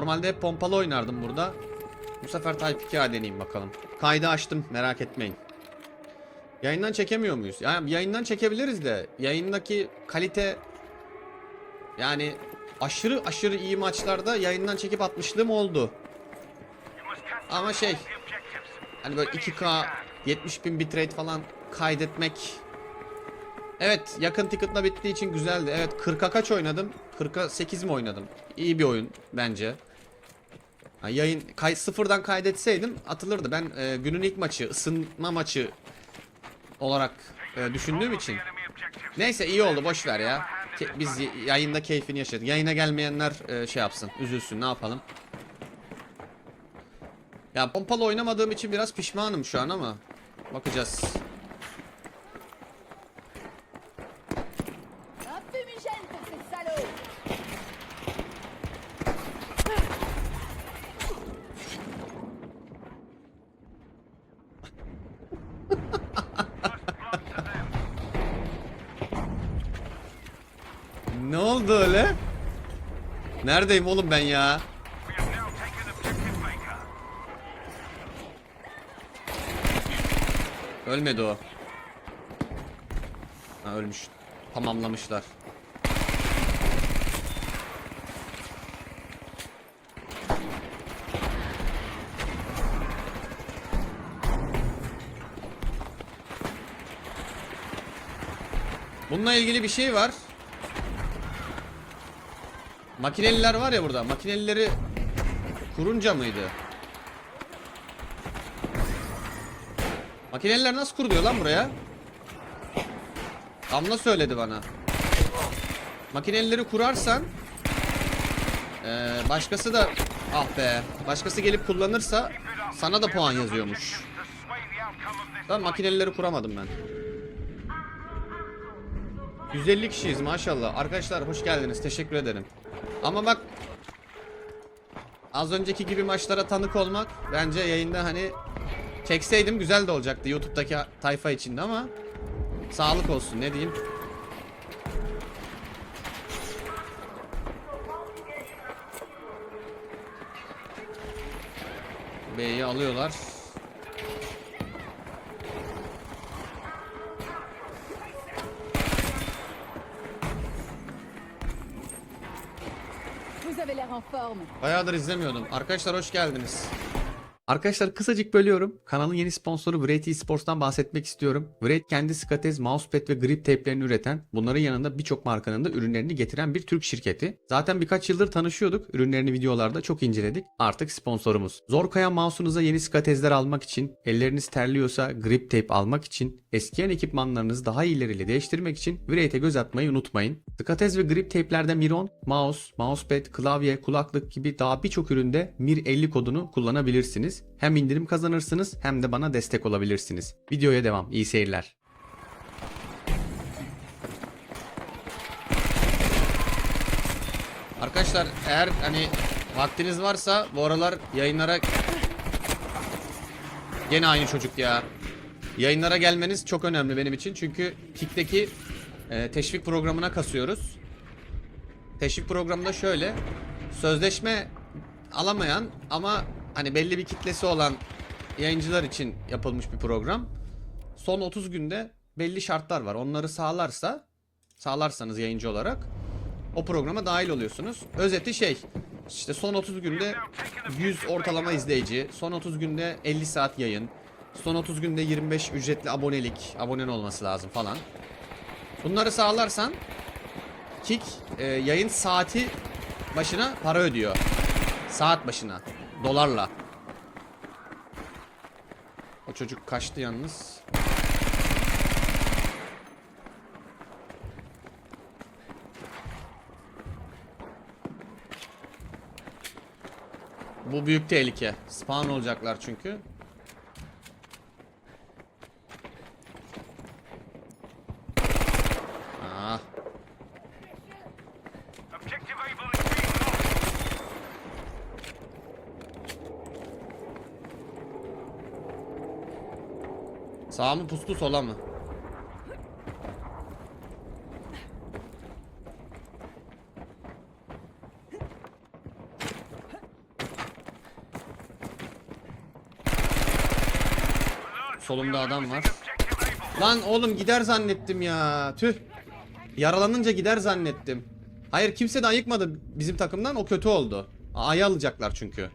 Normalde hep pompalı oynardım burada. Bu sefer Type 2A deneyeyim bakalım. Kaydı açtım merak etmeyin. Yayından çekemiyor muyuz? Yani yayından çekebiliriz de yayındaki kalite yani aşırı aşırı iyi maçlarda yayından çekip atmışlığım oldu. Ama şey hani böyle 2K 70 bin bitrate falan kaydetmek Evet yakın ticket'la bittiği için güzeldi. Evet 40'a kaç oynadım? 40'a 8 mi oynadım? İyi bir oyun bence. Ha, yayın kay, sıfırdan kaydetseydim atılırdı. Ben e, günün ilk maçı, ısınma maçı olarak e, düşündüğüm için. Neyse iyi oldu boş ver ya. Ke- biz yayında keyfini yaşadık. Yayına gelmeyenler e, şey yapsın, üzülsün. Ne yapalım? Ya pompalı oynamadığım için biraz pişmanım şu an ama bakacağız. Neredeyim oğlum ben ya? Ölmedi o. Ha ölmüş. Tamamlamışlar. Bununla ilgili bir şey var. Makineliler var ya burada. Makinelileri kurunca mıydı? Makineliler nasıl kuruluyor lan buraya? Damla söyledi bana. Makinelileri kurarsan eee, başkası da ah be başkası gelip kullanırsa sana da puan yazıyormuş. Ben makinelileri kuramadım ben. 150 kişiyiz maşallah. Arkadaşlar hoş geldiniz. Teşekkür ederim. Ama bak az önceki gibi maçlara tanık olmak bence yayında hani çekseydim güzel de olacaktı YouTube'daki tayfa içinde ama sağlık olsun ne diyeyim. B'yi alıyorlar. Bayağıdır izlemiyordum. Arkadaşlar hoş geldiniz. Arkadaşlar kısacık bölüyorum. Kanalın yeni sponsoru Vreit Esports'tan bahsetmek istiyorum. Vreit kendi skatez, mousepad ve grip teplerini üreten, bunların yanında birçok markanın da ürünlerini getiren bir Türk şirketi. Zaten birkaç yıldır tanışıyorduk. Ürünlerini videolarda çok inceledik. Artık sponsorumuz. Zor kayan mouse'unuza yeni skatezler almak için, elleriniz terliyorsa grip tape almak için, eskiyen ekipmanlarınızı daha ileriyle değiştirmek için Vreit'e göz atmayı unutmayın. Skatez ve grip tape'lerde Miron, mouse, mousepad, klavye, kulaklık gibi daha birçok üründe Mir 50 kodunu kullanabilirsiniz. Hem indirim kazanırsınız hem de bana destek olabilirsiniz. Videoya devam. İyi seyirler. Arkadaşlar eğer hani vaktiniz varsa bu aralar yayınlara Gene aynı çocuk ya. Yayınlara gelmeniz çok önemli benim için. Çünkü Kik'teki e, teşvik programına kasıyoruz. Teşvik programında şöyle. Sözleşme alamayan ama hani belli bir kitlesi olan yayıncılar için yapılmış bir program. Son 30 günde belli şartlar var. Onları sağlarsa sağlarsanız yayıncı olarak o programa dahil oluyorsunuz. Özeti şey işte son 30 günde 100 ortalama izleyici, son 30 günde 50 saat yayın, son 30 günde 25 ücretli abonelik, abonen olması lazım falan. Bunları sağlarsan Kik e, yayın saati başına para ödüyor. Saat başına. Dolarla. O çocuk kaçtı yalnız. Bu büyük tehlike. Spawn olacaklar çünkü. Sağ mı pustu sola mı? Solumda adam var. Lan oğlum gider zannettim ya. Tüh. Yaralanınca gider zannettim. Hayır kimse de ayıkmadı bizim takımdan. O kötü oldu. A'yı alacaklar çünkü.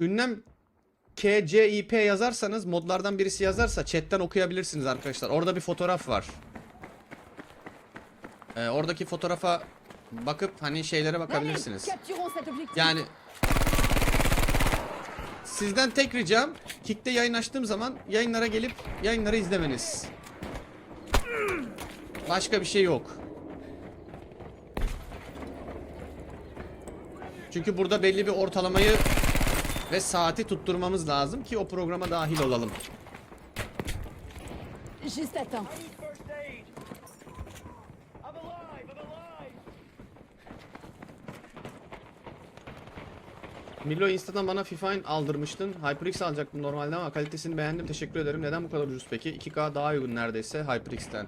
Ünlem KCIP yazarsanız modlardan birisi yazarsa chatten okuyabilirsiniz arkadaşlar. Orada bir fotoğraf var. Ee, oradaki fotoğrafa bakıp hani şeylere bakabilirsiniz. Yani sizden tek ricam Kick'te yayın açtığım zaman yayınlara gelip yayınları izlemeniz. Başka bir şey yok. Çünkü burada belli bir ortalamayı ve saati tutturmamız lazım ki o programa dahil olalım. Juste à temps. Milo Insta'dan bana FIFA aldırmıştın. HyperX alacaktım normalde ama kalitesini beğendim. Teşekkür ederim. Neden bu kadar ucuz peki? 2K daha uygun neredeyse HyperX'ten.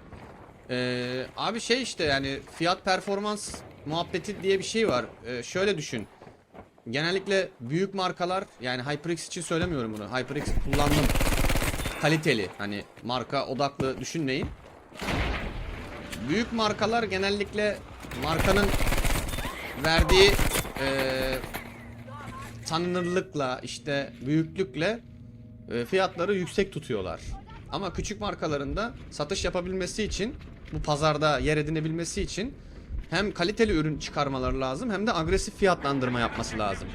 Ee, abi şey işte yani fiyat performans muhabbeti diye bir şey var. Ee, şöyle düşün. Genellikle büyük markalar yani HyperX için söylemiyorum bunu. HyperX kullandım. Kaliteli hani marka odaklı düşünmeyin. Büyük markalar genellikle markanın verdiği eee tanınırlıkla işte büyüklükle e, fiyatları yüksek tutuyorlar. Ama küçük markalarında satış yapabilmesi için bu pazarda yer edinebilmesi için hem kaliteli ürün çıkarmaları lazım hem de agresif fiyatlandırma yapması lazım.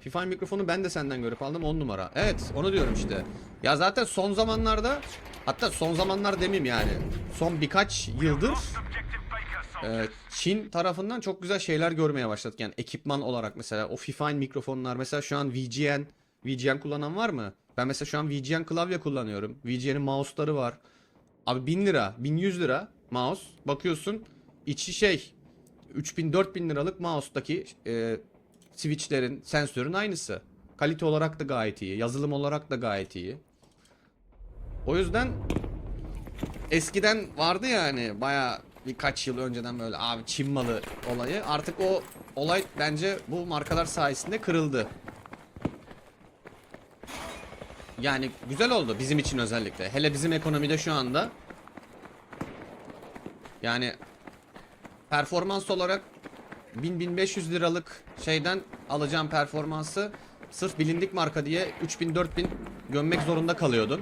FIFA mikrofonu ben de senden görüp aldım 10 numara. Evet onu diyorum işte. Ya zaten son zamanlarda hatta son zamanlar demeyeyim yani son birkaç yıldır ee, Çin tarafından çok güzel şeyler görmeye başladık. Yani ekipman olarak mesela o Fifine mikrofonlar mesela şu an VGN VGN kullanan var mı? Ben mesela şu an VGN klavye kullanıyorum. VGN'in mouse'ları var. Abi 1000 lira, 1100 lira mouse. Bakıyorsun içi şey 3000 4000 liralık mouse'daki e, switchlerin, sensörün aynısı. Kalite olarak da gayet iyi. Yazılım olarak da gayet iyi. O yüzden eskiden vardı ya hani baya birkaç yıl önceden böyle abi Çin malı olayı. Artık o olay bence bu markalar sayesinde kırıldı. Yani güzel oldu bizim için özellikle. Hele bizim ekonomide şu anda. Yani performans olarak 1000-1500 liralık şeyden alacağım performansı sırf bilindik marka diye 3000-4000 gömmek zorunda kalıyordum.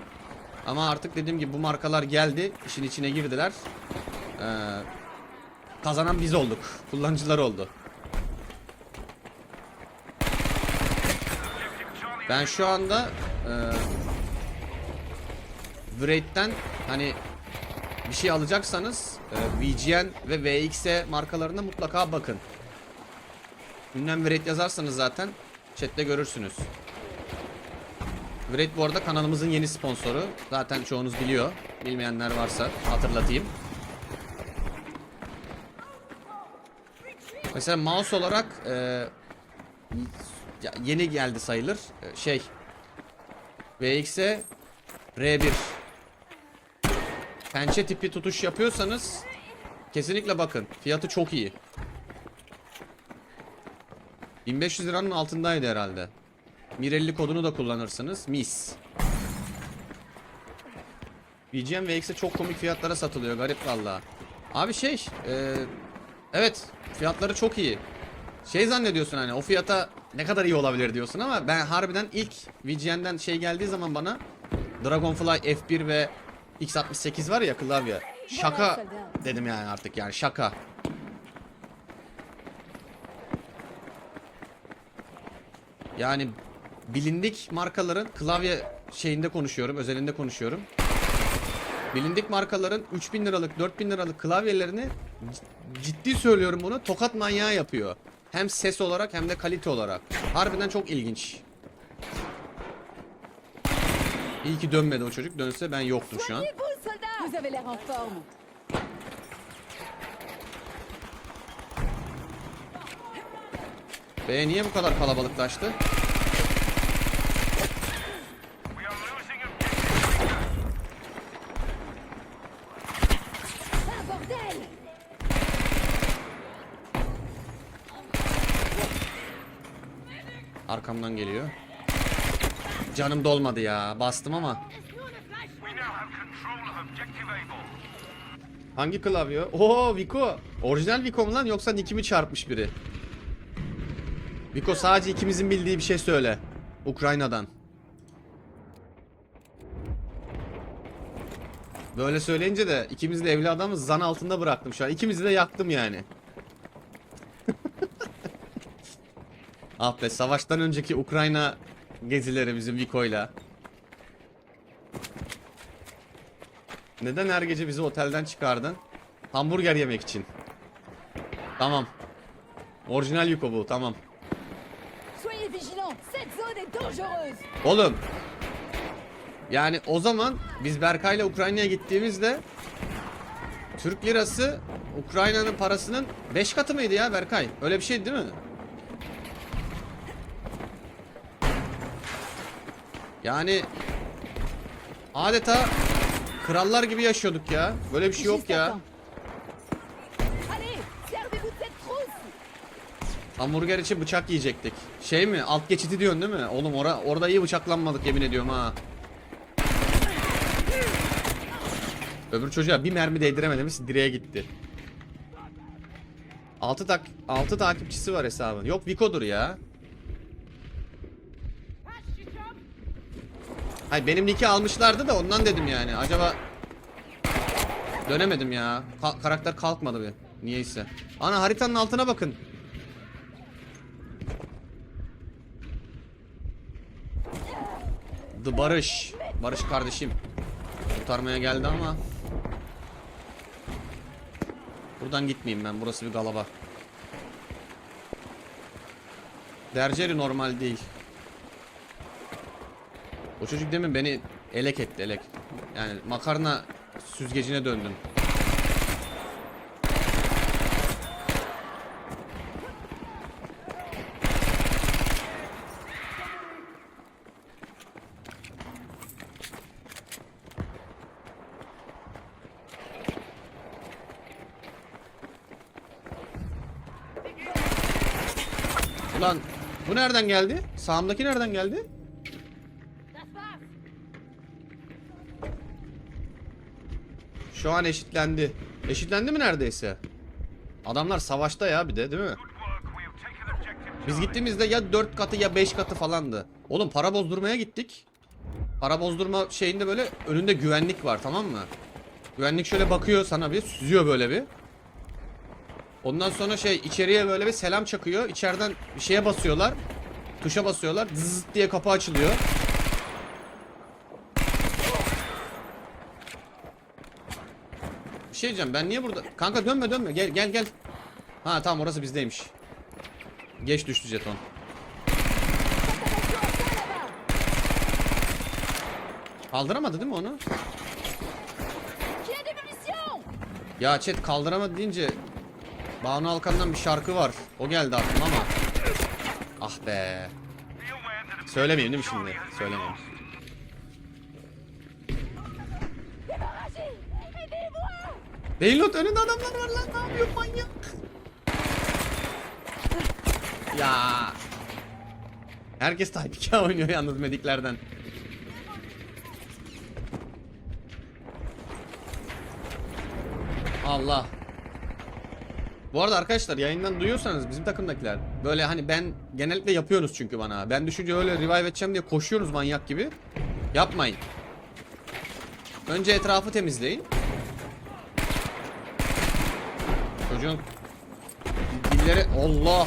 Ama artık dediğim gibi bu markalar geldi, işin içine girdiler. Ee, kazanan biz olduk, kullanıcılar oldu. Ben şu anda e, Wraith'ten hani bir şey alacaksanız e, VGN ve VXE markalarına mutlaka bakın. Ünlem Wraith yazarsanız zaten chatte görürsünüz. Wraith bu arada kanalımızın yeni sponsoru. Zaten çoğunuz biliyor. Bilmeyenler varsa hatırlatayım. Mesela mouse olarak e, yeni geldi sayılır. E, Şey VX'e R1 Pençe tipi tutuş yapıyorsanız kesinlikle bakın. Fiyatı çok iyi. 1500 liranın altındaydı herhalde. Mirelli kodunu da kullanırsınız. Mis. VGM VX'e çok komik fiyatlara satılıyor. Garip valla. Abi şey, e, evet fiyatları çok iyi. Şey zannediyorsun hani o fiyata ne kadar iyi olabilir diyorsun ama ben harbiden ilk VGN'den şey geldiği zaman bana Dragonfly F1 ve X68 var ya klavye. Şaka dedim yani artık yani şaka. Yani bilindik markaların klavye şeyinde konuşuyorum, özelinde konuşuyorum. Bilindik markaların 3000 liralık, 4000 liralık klavyelerini ciddi söylüyorum bunu tokat manyağı yapıyor. Hem ses olarak hem de kalite olarak. Harbiden çok ilginç. İyi ki dönmedi o çocuk. Dönse ben yoktum şu an. Soignez-vous, soldats Vous avez l'air en forme. B niye bu kadar kalabalıklaştı? Arkamdan geliyor. Canım dolmadı ya. Bastım ama. Hangi klavye? Oo Vico. Orijinal Vico mu lan yoksa nickimi çarpmış biri? Vico sadece ikimizin bildiği bir şey söyle. Ukrayna'dan. Böyle söyleyince de ikimiz de evli adamı zan altında bıraktım şu an. İkimizi de yaktım yani. ah be savaştan önceki Ukrayna gezileri bizim Vico'yla. Neden her gece bizi otelden çıkardın? Hamburger yemek için. Tamam. Orijinal Yuko bu tamam. Oğlum. Yani o zaman biz Berkay'la Ukrayna'ya gittiğimizde Türk lirası Ukrayna'nın parasının 5 katı mıydı ya Berkay? Öyle bir şey değil mi? Yani adeta krallar gibi yaşıyorduk ya. Böyle bir şey yok ya. Hamburger için bıçak yiyecektik. Şey mi? Alt geçiti diyorsun değil mi? Oğlum ora orada iyi bıçaklanmadık yemin ediyorum ha. Öbür çocuğa bir mermi değdiremedimiz direğe gitti. 6 tak 6 takipçisi var hesabın. Yok Vico'dur ya. Hayır benim nick'i almışlardı da ondan dedim yani. Acaba dönemedim ya. Ka- karakter kalkmadı bir. Niyeyse. Ana haritanın altına bakın. The Barış. Barış kardeşim. Kurtarmaya geldi ama. Buradan gitmeyeyim ben. Burası bir galaba. Derceli normal değil. O çocuk demin beni elek etti elek. Yani makarna süzgecine döndüm. Ulan bu nereden geldi? Sağımdaki nereden geldi? Şu an eşitlendi. Eşitlendi mi neredeyse? Adamlar savaşta ya bir de değil mi? Biz gittiğimizde ya 4 katı ya 5 katı falandı. Oğlum para bozdurmaya gittik. Para bozdurma şeyinde böyle önünde güvenlik var tamam mı? Güvenlik şöyle bakıyor sana bir süzüyor böyle bir. Ondan sonra şey içeriye böyle bir selam çakıyor. İçeriden bir şeye basıyorlar. Tuşa basıyorlar. Zzz diye kapı açılıyor. Şey diyeceğim ben niye burada? Kanka dönme dönme gel gel gel. Ha tamam orası bizdeymiş. Geç düştü jeton. Kaldıramadı değil mi onu? Ya chat kaldıramadı deyince Banu Alkan'dan bir şarkı var. O geldi aklıma ama. Ah be. Söylemeyeyim değil mi şimdi? Söylemeyeyim. Beylot önünde adamlar var lan. Ne yapıyor manyak? Ya. Herkes Type 2 oynuyor yalnız mediklerden. Allah. Bu arada arkadaşlar yayından duyuyorsanız bizim takımdakiler böyle hani ben genellikle yapıyorsunuz çünkü bana. Ben düşünce öyle revive edeceğim diye koşuyorsunuz manyak gibi. Yapmayın. Önce etrafı temizleyin. Çocuğun dillere Allah.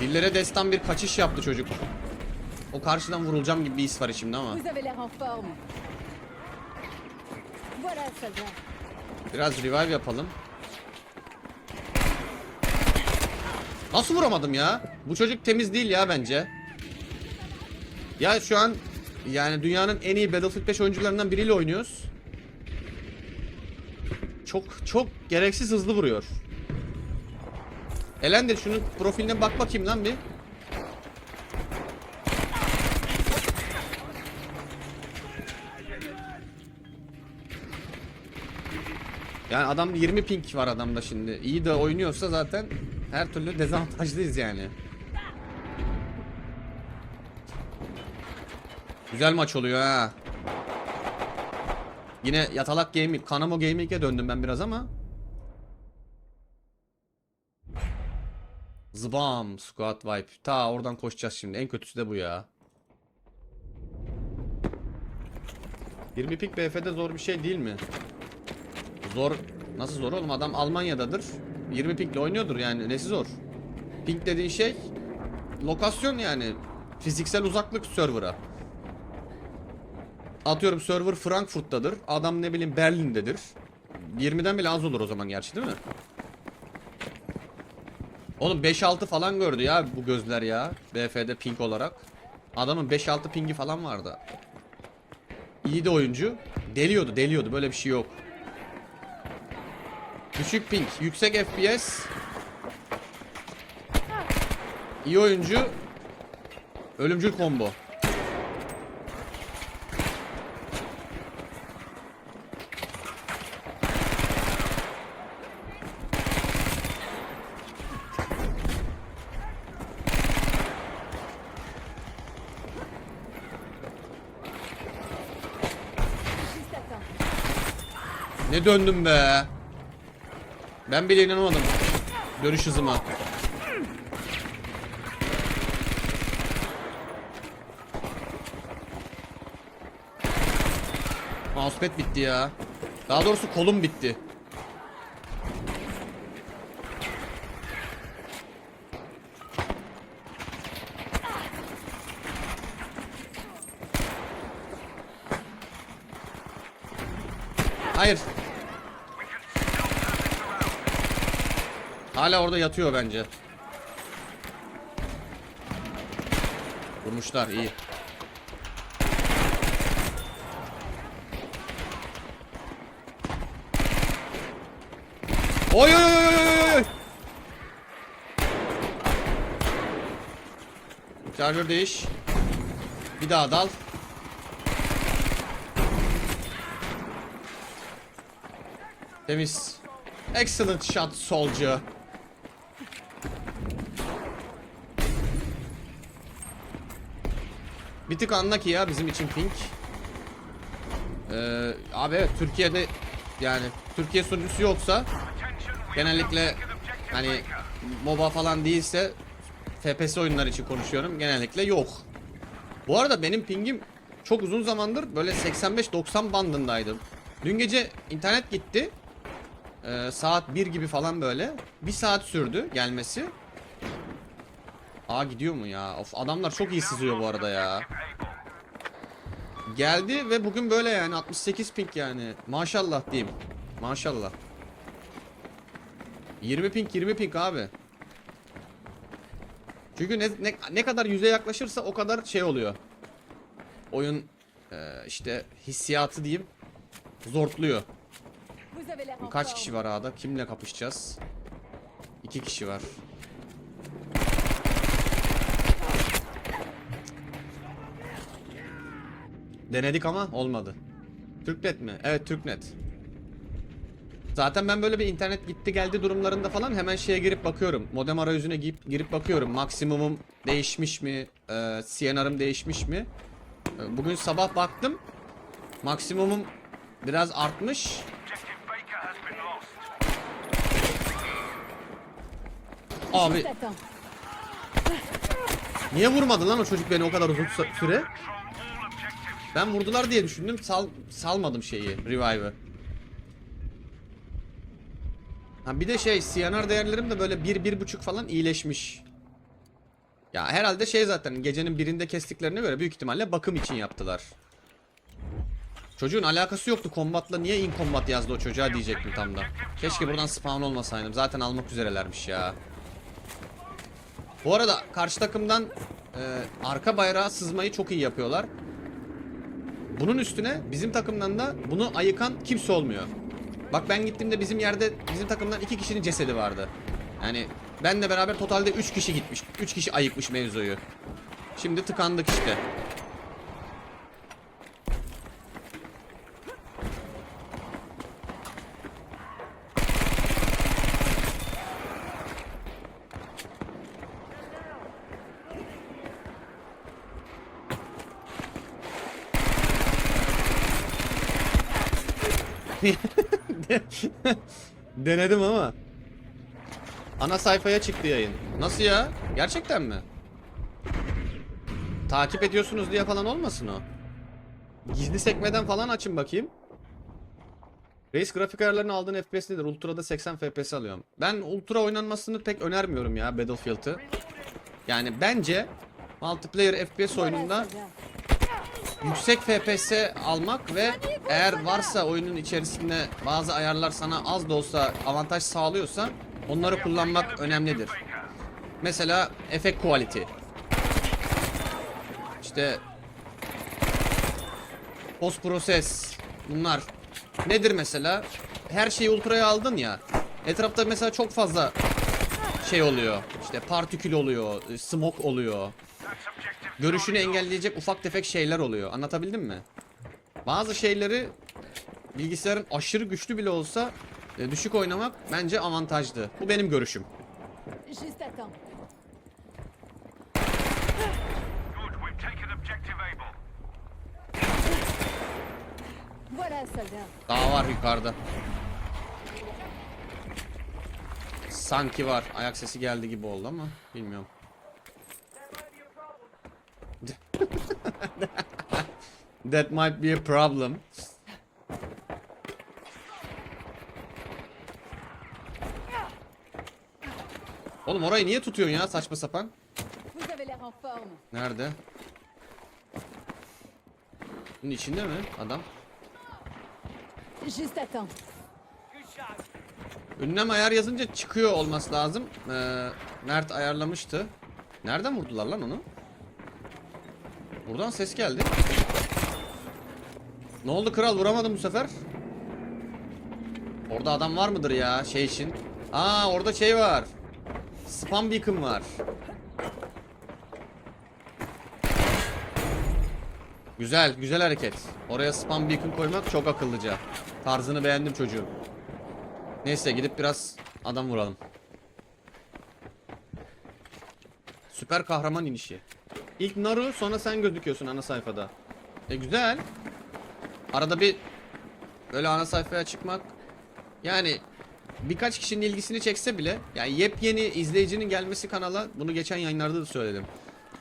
Dillere destan bir kaçış yaptı çocuk. O karşıdan vurulacağım gibi bir his var içimde ama. Biraz revive yapalım. Nasıl vuramadım ya? Bu çocuk temiz değil ya bence. Ya şu an yani dünyanın en iyi Battlefield 5 oyuncularından biriyle oynuyoruz. Çok çok gereksiz hızlı vuruyor. Elendil şunun profiline bak bakayım lan bir. Yani adam 20 pink var adamda şimdi. İyi de oynuyorsa zaten her türlü dezavantajlıyız yani. Güzel maç oluyor ha. Yine yatalak gaming, Kanamo Gaming'e döndüm ben biraz ama. Zbam, squat vibe. Ta oradan koşacağız şimdi. En kötüsü de bu ya. 20 ping BF'de zor bir şey değil mi? Zor. Nasıl zor oğlum? Adam Almanya'dadır. 20 pingle oynuyordur yani. Nesi zor? Ping dediğin şey lokasyon yani. Fiziksel uzaklık server'a. Atıyorum server Frankfurt'tadır. Adam ne bileyim Berlin'dedir. 20'den bile az olur o zaman gerçi değil mi? Oğlum 5-6 falan gördü ya bu gözler ya. BF'de ping olarak. Adamın 5-6 pingi falan vardı. İyi de oyuncu. Deliyordu deliyordu böyle bir şey yok. Düşük ping, yüksek FPS. İyi oyuncu. Ölümcül combo. Döndüm be. Ben bile inanamadım. Dönüş hızıma. Mousepad bitti ya. Daha doğrusu kolum bitti. Hayır. Hala orada yatıyor bence. Vurmuşlar iyi. Oy oy oy oy oy. Charger değiş. Bir daha dal. Temiz. Excellent shot soldier. Bir tık anla ki ya bizim için pink. Ee, abi evet Türkiye'de yani Türkiye sunucusu yoksa genellikle hani. MOBA falan değilse FPS oyunlar için konuşuyorum. Genellikle yok. Bu arada benim pingim çok uzun zamandır böyle 85-90 bandındaydı. Dün gece internet gitti. Ee, saat 1 gibi falan böyle. Bir saat sürdü gelmesi. Aa gidiyor mu ya? Of adamlar çok iyi sızıyor bu arada ya. Geldi ve bugün böyle yani 68 ping yani. Maşallah diyeyim. Maşallah. 20 ping 20 ping abi. Çünkü ne, ne, ne kadar yüze yaklaşırsa o kadar şey oluyor. Oyun e, işte hissiyatı diyeyim zortluyor. Kaç kişi var A'da? Kimle kapışacağız? İki kişi var. Denedik ama olmadı. Türknet mi? Evet Türknet. Zaten ben böyle bir internet gitti geldi durumlarında falan hemen şeye girip bakıyorum. Modem arayüzüne girip, girip bakıyorum. Maksimumum değişmiş mi? Ee, CNR'ım değişmiş mi? Ee, Bugün sabah baktım. Maksimumum biraz artmış. Abi niye vurmadı lan o çocuk beni o kadar uzun sü- süre? Ben vurdular diye düşündüm. Sal salmadım şeyi, revive'ı. Ha bir de şey CNR değerlerim de böyle 1 bir, 1.5 falan iyileşmiş. Ya herhalde şey zaten gecenin birinde kestiklerine göre büyük ihtimalle bakım için yaptılar. Çocuğun alakası yoktu kombatla niye in combat yazdı o çocuğa diyecektim tam da. Keşke buradan spawn olmasaydım. Zaten almak üzerelermiş ya. Bu arada karşı takımdan e, arka bayrağı sızmayı çok iyi yapıyorlar. Bunun üstüne bizim takımdan da bunu ayıkan kimse olmuyor. Bak ben gittiğimde bizim yerde bizim takımdan iki kişinin cesedi vardı. Yani benle beraber totalde 3 kişi gitmiş. 3 kişi ayıkmış mevzuyu. Şimdi tıkandık işte. Denedim ama. Ana sayfaya çıktı yayın. Nasıl ya? Gerçekten mi? Takip ediyorsunuz diye falan olmasın o? Gizli sekmeden falan açın bakayım. Reis grafik ayarlarını aldığın FPS nedir? Ultra'da 80 FPS alıyorum. Ben Ultra oynanmasını pek önermiyorum ya Battlefield'ı. Yani bence multiplayer FPS oyununda yüksek FPS almak ve eğer varsa oyunun içerisinde bazı ayarlar sana az da olsa avantaj sağlıyorsa onları kullanmak önemlidir. Mesela effect quality. İşte post process bunlar nedir mesela? Her şeyi ultraya aldın ya. Etrafta mesela çok fazla şey oluyor. İşte partikül oluyor, smoke oluyor. Görüşünü engelleyecek ufak tefek şeyler oluyor. Anlatabildim mi? Bazı şeyleri bilgisayarın aşırı güçlü bile olsa e, düşük oynamak bence avantajlı. Bu benim görüşüm. Daha var yukarıda. Sanki var. Ayak sesi geldi gibi oldu ama bilmiyorum. That might be a problem. Oğlum orayı niye tutuyorsun ya saçma sapan? Nerede? Bunun içinde mi adam? Ünlem ayar yazınca çıkıyor olması lazım. Ee, Mert ayarlamıştı. Nereden vurdular lan onu? Buradan ses geldi. Ne oldu kral vuramadım bu sefer. Orada adam var mıdır ya şey için? Aa orada şey var. Spam beacon var. Güzel, güzel hareket. Oraya spam beacon koymak çok akıllıca. Tarzını beğendim çocuğun. Neyse gidip biraz adam vuralım. Süper kahraman inişi. İlk Naru sonra sen gözüküyorsun ana sayfada. E güzel. Arada bir böyle ana sayfaya çıkmak yani birkaç kişinin ilgisini çekse bile yani yepyeni izleyicinin gelmesi kanala bunu geçen yayınlarda da söyledim.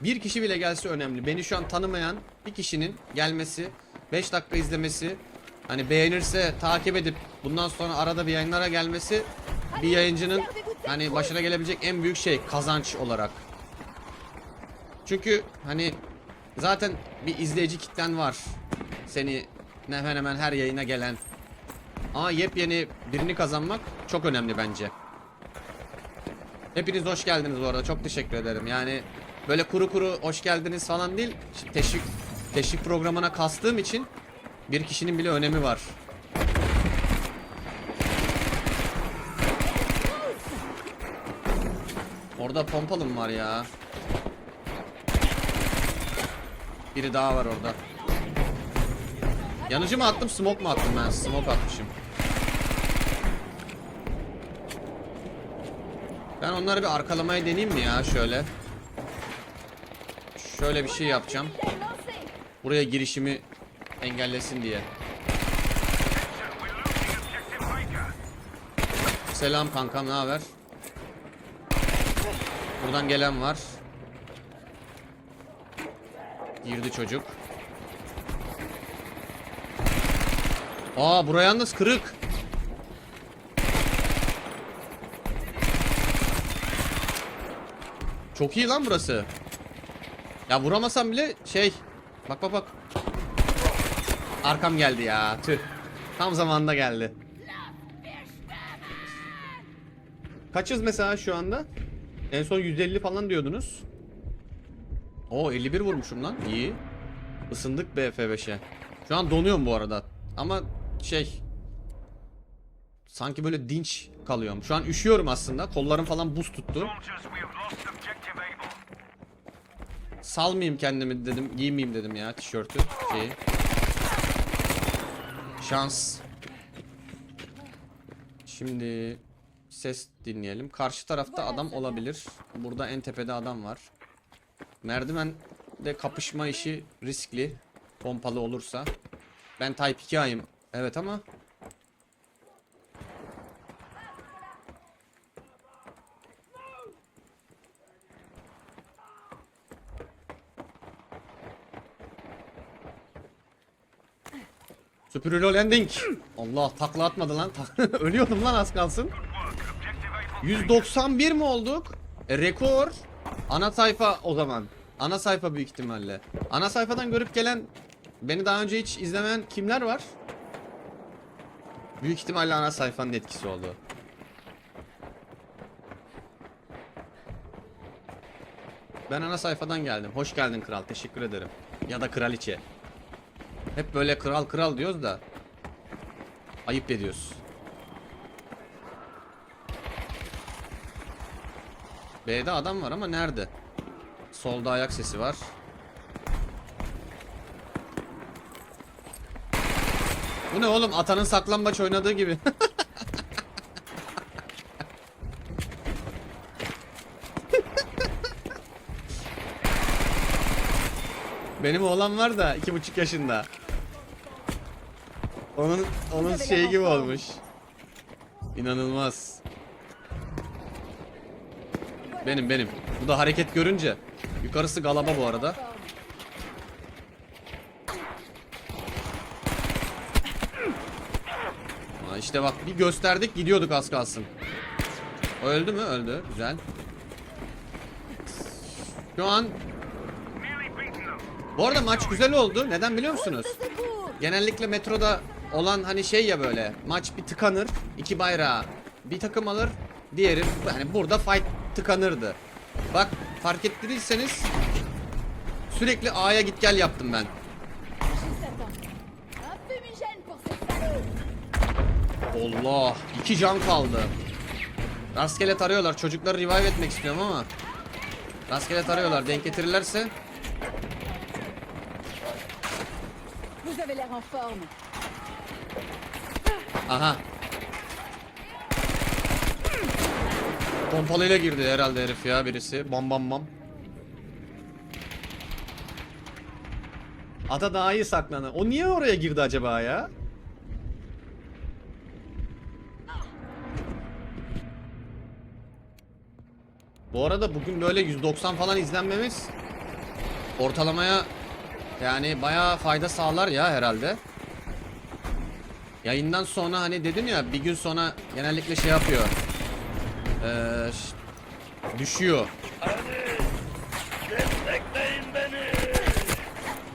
Bir kişi bile gelse önemli. Beni şu an tanımayan bir kişinin gelmesi, 5 dakika izlemesi, hani beğenirse takip edip bundan sonra arada bir yayınlara gelmesi bir yayıncının hani başına gelebilecek en büyük şey kazanç olarak. Çünkü hani zaten bir izleyici kitlen var. Seni hemen hemen her yayına gelen. Ama yepyeni birini kazanmak çok önemli bence. Hepiniz hoş geldiniz bu arada. Çok teşekkür ederim. Yani böyle kuru kuru hoş geldiniz falan değil. Şimdi Teşvik, teşvik programına kastığım için bir kişinin bile önemi var. Orada pompalım var ya. Biri daha var orada. Yanıcı mı attım, smoke mu attım ben? Smoke atmışım. Ben onları bir arkalamaya deneyeyim mi ya şöyle? Şöyle bir şey yapacağım. Buraya girişimi engellesin diye. Selam kankam, ne haber? Buradan gelen var. Girdi çocuk. Aa buraya yalnız kırık. Çok iyi lan burası. Ya vuramasam bile şey. Bak bak bak. Arkam geldi ya. Tüh. Tam zamanında geldi. Kaçız mesela şu anda? En son 150 falan diyordunuz. O 51 vurmuşum lan. İyi. Isındık BF5'e. Şu an donuyorum bu arada. Ama şey sanki böyle dinç kalıyorum. Şu an üşüyorum aslında. Kollarım falan buz tuttu. Salmayayım kendimi dedim. Giymeyeyim dedim ya tişörtü. Şeyi. Şans. Şimdi ses dinleyelim. Karşı tarafta adam olabilir. Burada en tepede adam var. Merdiven de kapışma işi riskli. Pompalı olursa. Ben Type 2A'yım. Evet ama. Süpürülü landing. Allah takla atmadı lan. Ölüyordum lan az kalsın. 191 mi olduk? E, rekor. Ana sayfa o zaman. Ana sayfa büyük ihtimalle. Ana sayfadan görüp gelen beni daha önce hiç izlemeyen kimler var? Büyük ihtimalle ana sayfanın etkisi oldu. Ben ana sayfadan geldim. Hoş geldin kral. Teşekkür ederim. Ya da kraliçe. Hep böyle kral kral diyoruz da ayıp ediyoruz. B'de adam var ama nerede? Solda ayak sesi var. Bu ne oğlum? Atanın saklambaç oynadığı gibi. Benim oğlan var da iki buçuk yaşında. Onun onun şey gibi olmuş. İnanılmaz. Benim benim. Bu da hareket görünce. Yukarısı galaba bu arada. Ha işte bak bir gösterdik gidiyorduk az kalsın. O öldü mü? Öldü. Güzel. Şu an bu arada maç güzel oldu. Neden biliyor musunuz? Genellikle metroda olan hani şey ya böyle maç bir tıkanır iki bayrağı bir takım alır diğeri hani burada fight tıkanırdı. Bak fark ettiyseniz sürekli A'ya git gel yaptım ben. Allah iki can kaldı. Rastgele tarıyorlar çocukları revive etmek istiyorum ama Rastgele tarıyorlar denk getirirlerse. Aha. Pompalıyla girdi herhalde herif ya birisi. Bam bam bam. Ata daha iyi saklanı. O niye oraya girdi acaba ya? Bu arada bugün böyle 190 falan izlenmemiz ortalamaya yani bayağı fayda sağlar ya herhalde. Yayından sonra hani dedim ya bir gün sonra genellikle şey yapıyor. Ee, düşüyor. Destekleyin beni.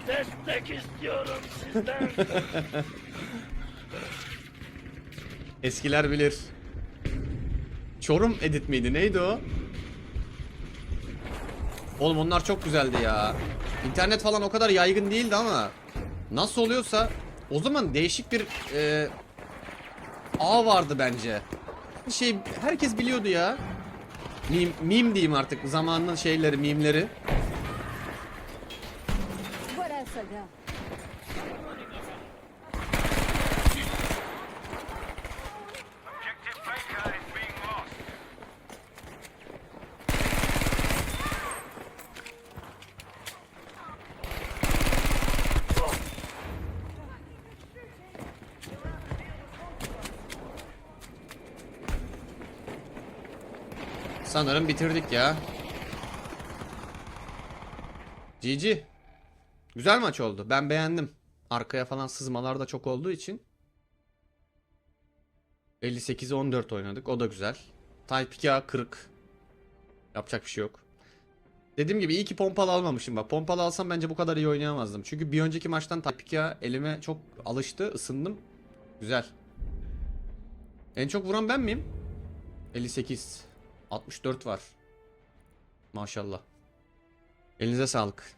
Destek istiyorum sizden. Eskiler bilir. Çorum edit miydi? Neydi o? Oğlum onlar çok güzeldi ya. İnternet falan o kadar yaygın değildi ama nasıl oluyorsa o zaman değişik bir e, ağ vardı bence. Şey herkes biliyordu ya. Meme, meme diyeyim artık zamanının şeyleri, mimleri. Sanırım bitirdik ya. GG. Güzel maç oldu. Ben beğendim. Arkaya falan sızmalar da çok olduğu için. 58'e 14 oynadık. O da güzel. Type 2A 40. Yapacak bir şey yok. Dediğim gibi iyi ki pompalı almamışım bak. Pompalı alsam bence bu kadar iyi oynayamazdım. Çünkü bir önceki maçtan Type 2A elime çok alıştı. ısındım. Güzel. En çok vuran ben miyim? 58. 64 var. Maşallah. Elinize sağlık.